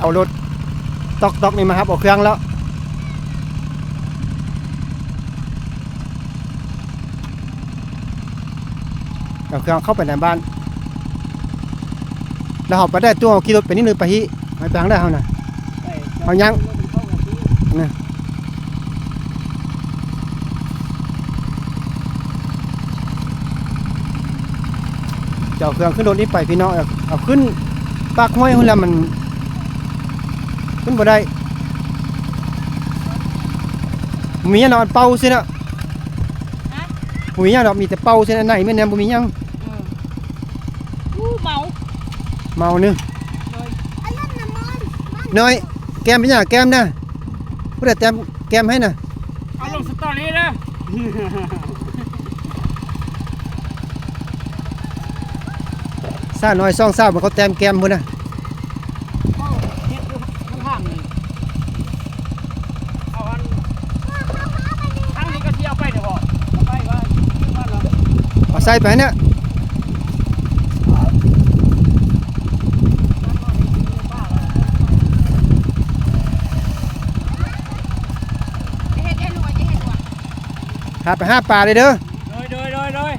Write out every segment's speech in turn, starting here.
เอารถตอกตอกนี่มาครับเอาเครื่องแล้วเอาเครื่องเข้าไปในบ้าน แล้วเราไปได้ตัวเอาขี่รถไปนิดนึงไปฮิไปทางได้เขาน่ะเอายังจะเอาเครื่องขึ้นรถนี้ไปพี่น้องเอาขึ้นปากห้วยหุ่นล้วมัน ขึ้นบ่ได้มีหยังดอกเป่าซินะฮะบ่มีหยังดอกมีแต่เป่าซินะไหนแม่นแนมบ่มีหยังอู้เมาเมานึงเลยน้อยแก้มเป็นหยังแก้มนะผู้ใดแต้มแก้มให้น่ะเอาลงสตอรี่นะซ่าน้อยซ่องซ่ามันเขาแต้มแก้มพุ่นน่ะ เฮ็ดอยู่ข้างๆนี่เอาอันทางนี้ก็เที่ยวไปเดี๋ยวบอกเอาไปว่าที่บ้านเรา เอา ใส่ไปเนี่ยจะเฮ็ดให้หน่วยจะเฮ็ดหน่วยหาไปหาปลาเลยเด้อโดยโดยโดยโดย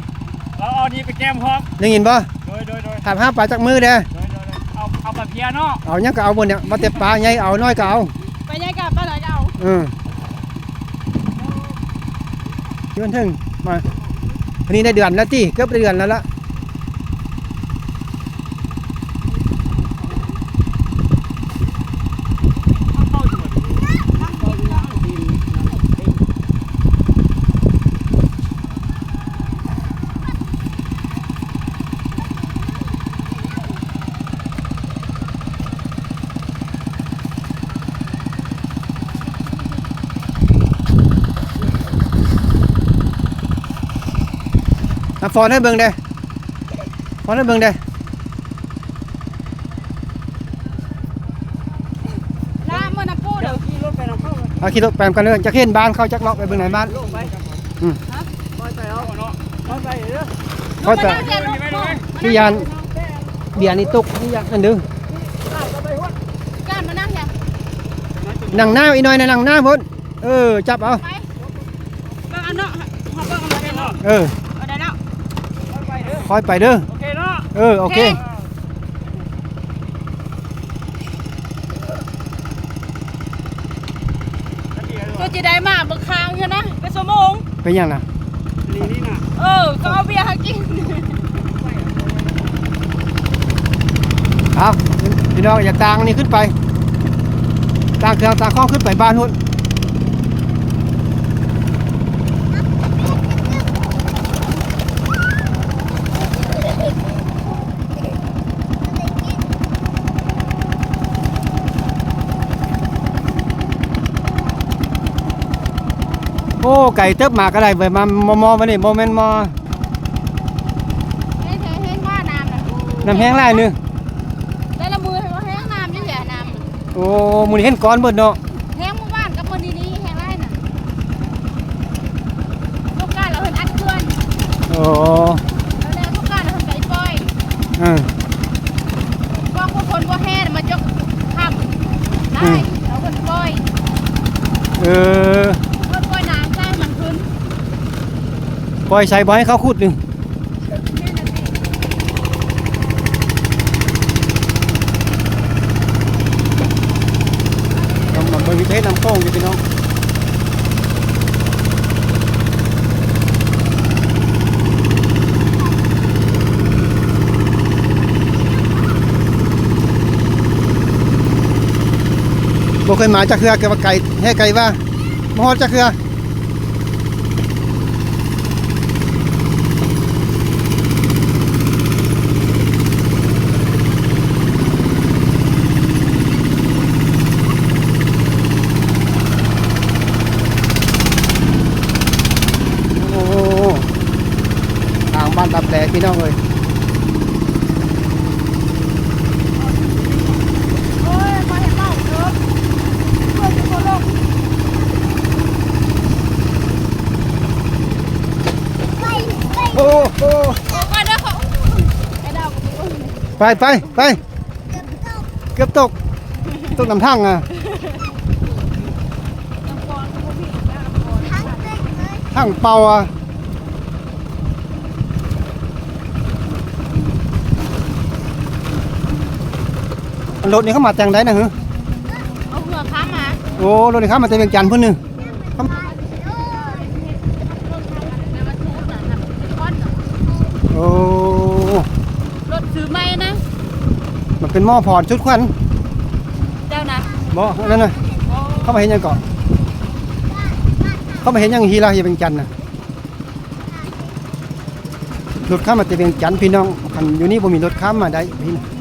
เราเอานี่ไปแกมพร้อมได้ยินบ่โดยโดยโดยหาไปหาปลาจากมือเด้อโดยโดยโดยเอาเอาแบบเพียเนาะเอาหยังก็เอาหมดเนี่ยมาแต่ปลาใหญ่เอาน้อยก็เอาไปยังกับป้าหน่อยก็เอาเออเดือนถึงมา อันนี้ได้เดือนแล้วที่เกือบเดือนแล้วละ เข้าอยู่เข้าอยู่นะดิน อะฟอนให้เบิ่งเด้ฟอนให้เบิ่งเด้ลามันน่ะปูเดี๋ยวขี่รถไปนำเข้าเลยเอาขี่รถแปมกันเลยจะเห็นบ้านเขาจักเลาะไปเบิ่งไหนบ้านลงไปอืม ฮะปล่อยไปเอาเนาะปล่อยไปเด้อเขาจะที่ยานเบียร์นี่ตกที่ยานนั่นเดึงก้านมานั่งเนี่ยนั่งหน้าอีกหน่อยนะนั่งหน้าพุ่นเออจับเอาไปเบิ่งเอาเนาะเฮาเบิ่งเอามาได้เนาะเออ เอาได้แล้วไปเด้อ คอยไปเด้อโอเคเนาะเออโอเคก็จะได้มาเบิ่งค้างอยู่นะเป็นชั่วโมงเป็นยังน่ะนี่นี่น่ะเออก็เอาเบียร์ให้กินเอาพี่น้องอย่าตางนี่ขึ้นไปตางเครื่องตางข้องขึ้นไปบ้านหุ่น โอ้ไก่เติบหมากอะไรไปมามอมอมานี่โมเมนต์มอเฮ้ยเฮ้ยว่าน้ำน่ะน้ำแห้งไรนึงแต่ละมือเขาแห้งน้ำอยู่แหละน้ำโอ้มูนี่เห็นก้อนเบิดเนาะแห้งหมู่บ้านกับคนดีๆแห้งไรน่ะทุกการเราเห็นอัดเพื่อนโอ้แล้วแล้วทุกการเราเห็นไก่ปล่อย เออ ว่าคนคนว่าแห้งมายกทำได้เราคนปล่อย เออ คนปล่อยน้ำได้มันขึ้น ปล่อยใส่บ่ให้เขาขุดหนึ่งต้องมาเบิ่งวิเทศน้ำโค้งอยู่พี่น้องบ่เคยมาจากเครือเกี่ยวกับไก่แห่ไก่ว่ามาฮอดจากเครือ โอ้โหทางบ้าน ตับแหลพี่น้องเลยโอ้ยมา รถนี่เขามาแต่งได้นะฮะเอาเหือค้ามาโอ้รถนี่เขามาแต่เวียงจันทน์เพิ่นนึงแล้วมันทุกข์น่ะครับเป็นก้อนน่ะโอ้รถซื้อไม่นะมันเป็นหม้อพรชุดควันเจ้านะบ่นั่นน่ะเข้ามาเห็นยังก่อนเข้ามาเห็นยังฮีราเฮียเวียงจันทน์น่ะรถข้ามมาแต่เวียงจันทน์พี่น้องคันอยู่นี่บ่มีรถข้ามมาได้พี่นะมี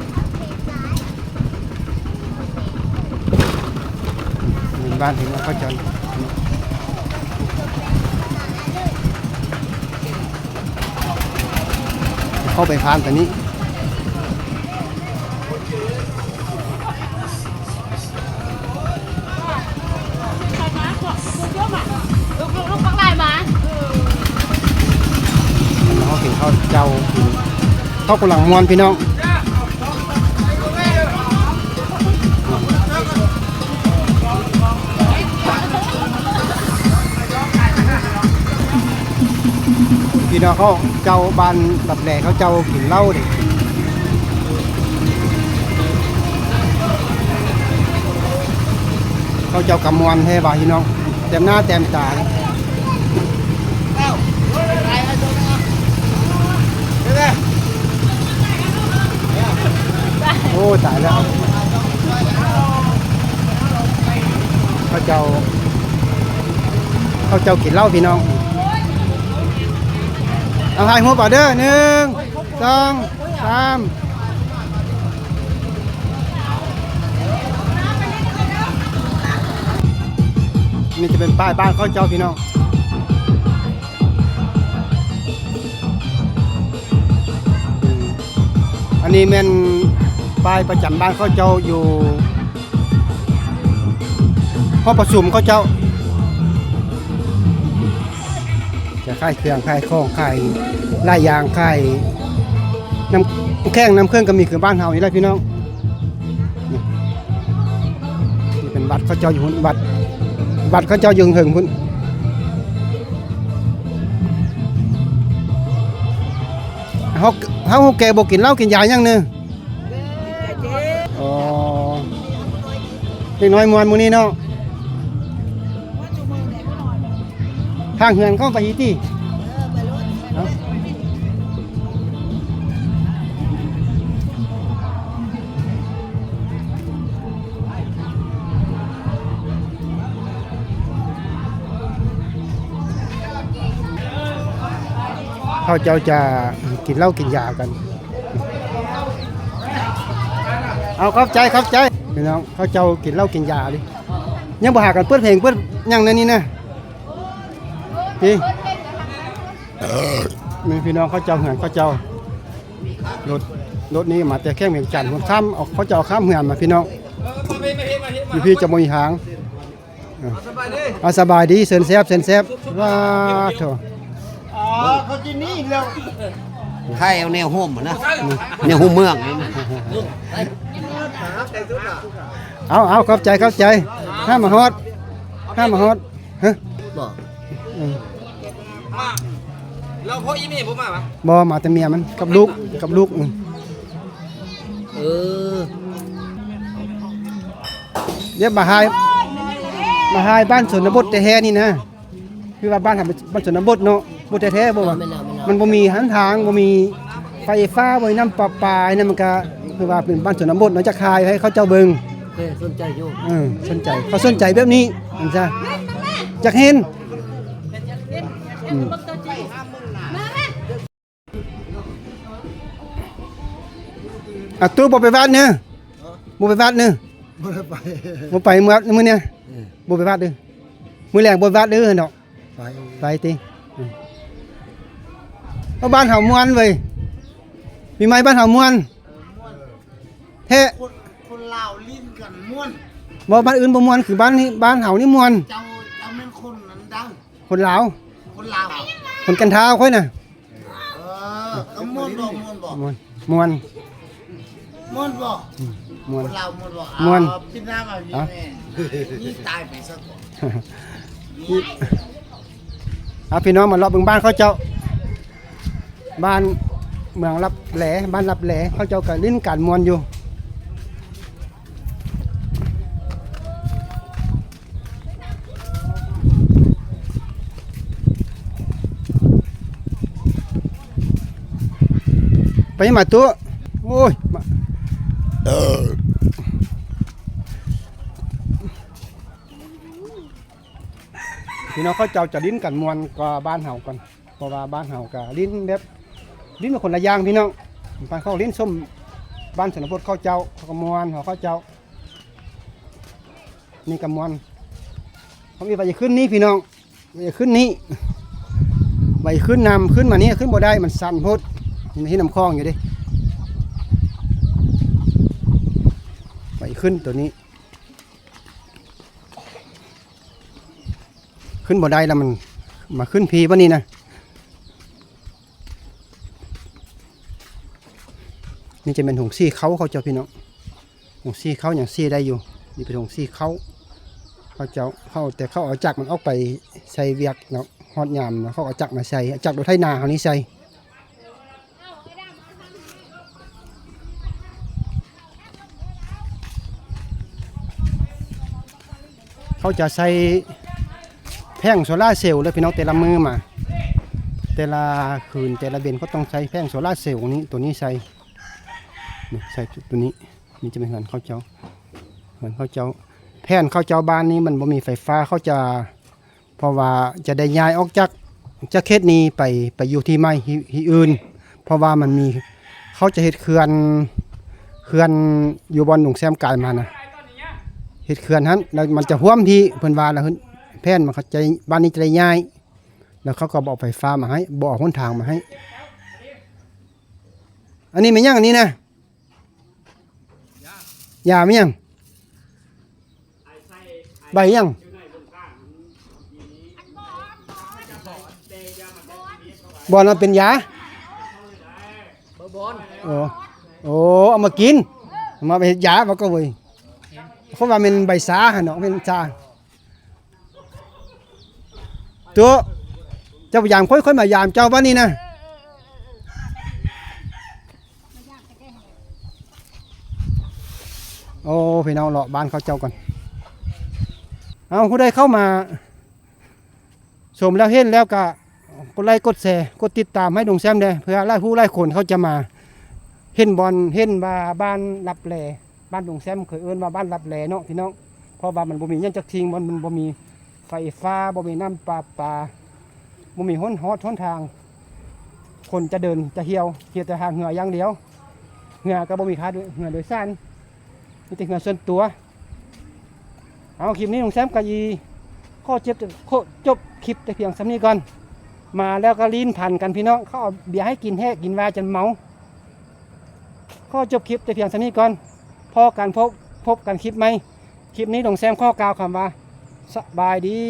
บ้านถึงแล้วเขาจอดเข้าไปพานแต่นี้ลูกลูกลูกปักลายมาเขาถึงเขาเจ้าเขากำลังมวนพี่น้อง พี่น้องเขาเจ้าบ้านดับแหล่เขาเจ้ากินเหล้าดิเขาเจ้ากำมวนให้บ่าพี่น้องเต็มหน้าเต็มตาโอ้ตายแล้วเขาเจ้าเขาเจ้ากินเหล้าพี่น้อง เอาให้หัวป่าเด้อหนึ่งสองสามนี่จะเป็นป้ายบ้านเขาเจ้าพี่น้องอันนี้เป็นป้ายประจำบ้านเขาเจ้าอยู่ห้องประชุมเขาเจ้า จะค่ายเครื่องค่ายข้องค่ายไล่ยางค่ายน้ำแข้งน้ำเครื่องก็มีคือบ้านเฮานี่แหละพี่น้องนี่นี่เป็นวัดเขาเจ้าอยู่หุ่นวัดวัดเขาเจ้าอยู่เหิงพุ่นเฮาเฮาแกบ่กินเหล้ากินยาหยังเนึงอ๋อเด็กน้อยมวนมื้อนี้เนาะ ทางเฮือนเข้าไปอีติเอาเขาเจ้าจะกินเหล้ากินยากัน เอาเข้าใจเข้าใจพี่น้องเขาเจ้ากินเหล้ากินยาดิยังบ่หากันเปิดเพลงเปิดยังนั่นนี่นะ พี่มีพี่น้องเขาเจ้าเหือนเขาเจ้ารถรถนี้มาแต่แค่เมียงจันทน์ผมข้ามเอาเขาเจ้าข้ามเหือนมาพี่น้องอยู่พี่จะมวยหางเออเอาสบายดีเซินแซบเซินแซบว้าโถไทยเอาแนวห่มอะนะแนวห่มเมืองเอาเอาเข้าใจเข้าใจห้ามมาฮอดห้ามมาฮอดฮะบอก เออเราพ่ออีเมลผมมาปะบ่มาแต่เมียมันกับลูกกับลูกอืมเออเดี๋ยวมาหายมาหายบ้านสนบทแท้ๆนี่นะคือว่าบ้านทำบ้านสนบทเนาะบทแท้ๆบ่ว่าไม่เล่าไม่เล่ามันบ่มีหันทางบ่มีไฟฟ้าบ่มีน้ำประปาเนี่ยมันก็คือว่าเป็นบ้านชนบทเนาะจะคายให้เขาเจ้าเบิงเคยสนใจอยู่เออสนใจเขาสนใจแบบนี้มันจะอยากเห็น อืมอะตู้บ่ไปวัดเนี่ยบ่ไปวัดเนี่ยบ่ไปบ่ไปมื้อมื้อเนี่ยบ่ไปวัดเด้อมื้อแรงบ่ไปวัดเด้อเนาะไปไปติอืมเอาบ้านเฮามวนเว้ยมีไหมบ้านเฮามวนแท้คนลาวลิ้นกันม่วนบ่บ้านอื่นบ่มวนคือบ้านนี้บ้านเฮานี่มวนเจ้าเจ้าเป็นคนนั้นดังคนลาว คนลาวคนกันท้าค่อยน่ะเออเอาม่วนบ่ม่วนบ่มวนมวนม่วนบ่มม่วนคนลาวม่วนบอกม่วน เอาพี่น้ำมาพี่เอ้าแม่นี่ตายไปซะก่อนเอาพี่น้องมาเลาะเบิ่งบ้านเขาเจ้า บ้านเมืองรับแหลบ้านรับแหลเขาเจ้าก็ลิ้นการมวนอยู่ ไปมาตัวโอ้ยมาพี่น้องเขาเจ้าจะลิ้นกันมวนกว่าบ้านเฮากันเพราะว่าบ้านเฮาก็ลิ้นแบบลิ้นเป็นคนละอย่างพี่น้องบ้านเขาลิ้นส้มบ้านสนบทเขาเจ้าเขากมวนเขาเขาเจ้านี่กมวนเขามีไปจะขึ้นนี่พี่น้องไปขึ้นนี่ไปขึ้นนำขึ้นมานี่ขึ้นบ่ได้มันสั่นพดนี่ ที่น้ำคลองอยู่ดิไปขึ้นตัวนี้ ขึ้นบ่ได้แล้วมันมาขึ้นพีวะนี่นะนี่จะเป็นหงซี่เขาเขาเจ้าพี่น้องหงซี่เขาอย่างซี่ได้อยู่ นี่เป็นหงซี่เขาเขาเจ้าเขาแต่เขาเอาจักรมันออกไปใส่เวียกเนาะฮอดยามเนาะเขาเอาจักรมาใส่จักรโดยไถนาเขานี้ใส่ เขาจะใส่แพ่งโซล่าเซลล์แล้วพี่น้องแต่ละมือมา แต่ละคืนแต่ละเบนก็ต้องใช้แพ่งโซล่าเซลล์นี้ตัวนี้ใส่นี่ใส่ตัวนี้นี่จะเป็นเหมือนข้าวเจ้าเหมือนข้าวเจ้า แผ่นข้าวเจ้าบ้านนี้มันบ่มีไฟฟ้าเขาจะเพราะว่าจะได้ย้ายออกจากจากเขตนี้ไปไปอยู่ที่ไม่ที่อื่น เพราะว่ามันมีเขาจะเฮ็ดเขื่อนเขื่อนอยู่บอนหนองแซมกายมานะ เฮ็ดเขื่อนนั้นแล้วมันจะห่วมที่เพิ่นว่าแล้วแพนมันเขาจบ้านนี้จะได้ย้าย แล้วเขาก็บอกไฟฟ้ามาให้บอกหนทางมาให้ อันนี้ไม่ยังอันนี้นะยาไม่ยังใบยังบอลมันเป็นยาโอ้โอ้เอามากิน มาเป็นยาบอกก็เว้ย เขาว่าเป็นใบสาหนเนาะเป็นชาตัวเจ้าพยายามค่อยๆมายามเจ้าบ้านนี้นะโอ้พี่น้องเลาะบ้านเขาเจ้าก่อนเอาผู้ใดเข้ามาชมแล้วเห็นแล้วก็กดไลค์กดแชร์กดติดตามให้ดงแซมเด้เพื่อไล่ผู้ไล่คนเขาจะมา เห็นบอลเห็นว่าบ้านรับแล บ้านดงแซมเคยเอิ้นว่าบ้านรับแลเนาะพี่น้องเพราะว่ามันบ่มีหยังจักทิ้งมันมันบ่มีไฟฟ้าบ่มีน้ำปลาปลาบ่มีห้นฮอดห้นทาง คนจะเดินจะเหี่ยวเหี่ยวแต่ทางเหงื่ออย่างเดียวเหงื่อก็บ่มีค่าด้วยเหงื่อโดยสารมีแต่เหงื่อส่วนตัวเอาคลิปนี้ลุงแซมกะยีข้อเจ็บข้อจบคลิปแต่เพียงสำนี้ก่อน มาแล้วก็ลิ้นพันกันพี่น้องเขาเอาเบียร์ให้กินแห้กินวาจนเมาข้อจบคลิปแต่เพียงสำนี้ก่อน พ่อกันพบพบกันคลิปไหม คลิปนี้ลุงแซมข้อกล่าวคำว่า สบายดี